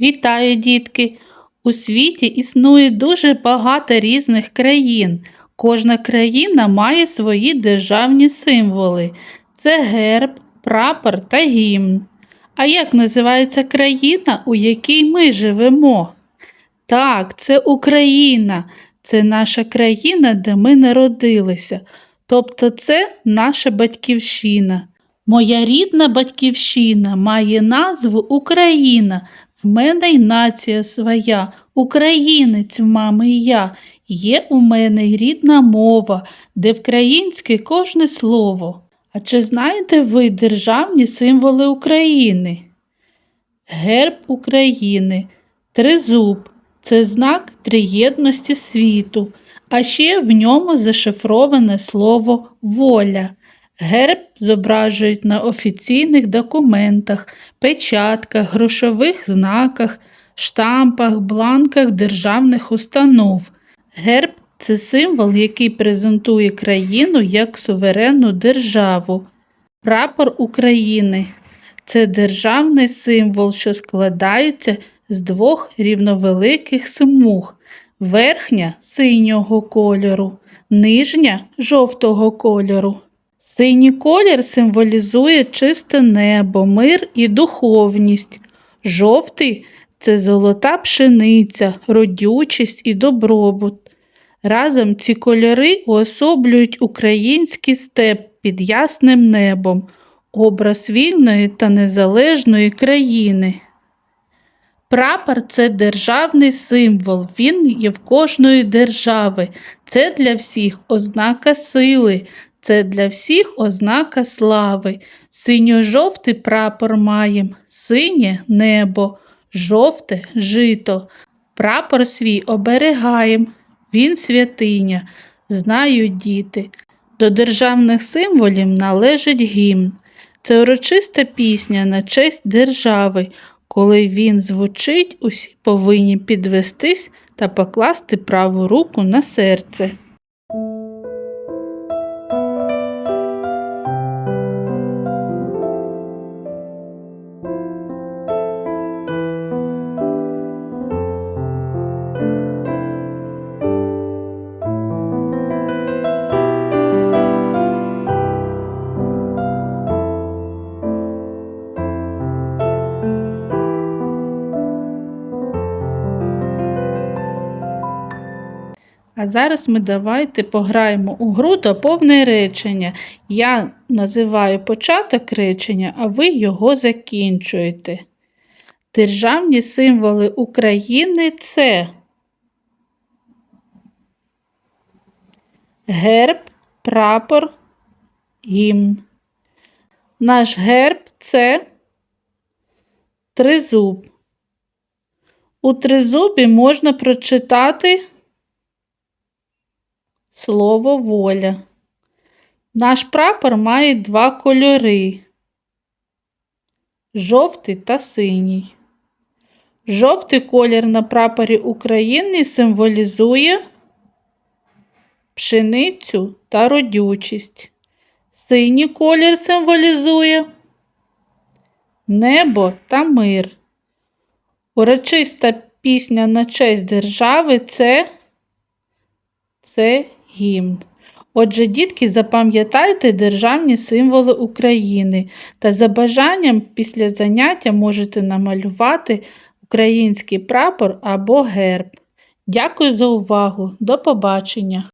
Вітаю, дітки! У світі існує дуже багато різних країн. Кожна країна має свої державні символи. Це герб, прапор та гімн. А як називається країна, у якій ми живемо? Так, це Україна. Це наша країна, де ми народилися. Тобто це наша батьківщина. Моя рідна батьківщина має назву Україна. В мене й нація своя, українець мами я. Є у мене й рідна мова, де вкраїнське кожне слово. А чи знаєте ви державні символи України? Герб України, тризуб це знак триєдності світу, а ще в ньому зашифроване слово воля. Герб зображують на офіційних документах, печатках, грошових знаках, штампах, бланках державних установ. Герб це символ, який презентує країну як суверенну державу. Прапор України це державний символ, що складається з двох рівновеликих смуг. Верхня синього кольору, нижня жовтого кольору. Синій колір символізує чисте небо, мир і духовність. Жовтий це золота пшениця, родючість і добробут. Разом ці кольори уособлюють український степ під ясним небом, образ вільної та незалежної країни. Прапор це державний символ, він є в кожної держави. Це для всіх ознака сили, це для всіх ознака слави. Синьо-жовтий прапор маєм, синє небо, жовте жито. Прапор свій оберегаєм, він святиня, знають діти. До державних символів належить гімн. Це урочиста пісня на честь держави. Коли він звучить, усі повинні підвестись та покласти праву руку на серце. А зараз ми давайте пограємо у гру до повне речення. Я називаю початок речення, а ви його закінчуєте. Державні символи України це герб, прапор, гімн. Наш герб це тризуб. У тризубі можна прочитати слово воля. Наш прапор має два кольори жовтий та синій. Жовтий колір на прапорі України символізує пшеницю та родючість. Синій колір символізує небо та мир. Урочиста пісня на честь держави це, це гімн. Отже, дітки, запам'ятайте державні символи України та за бажанням після заняття можете намалювати український прапор або герб. Дякую за увагу. До побачення!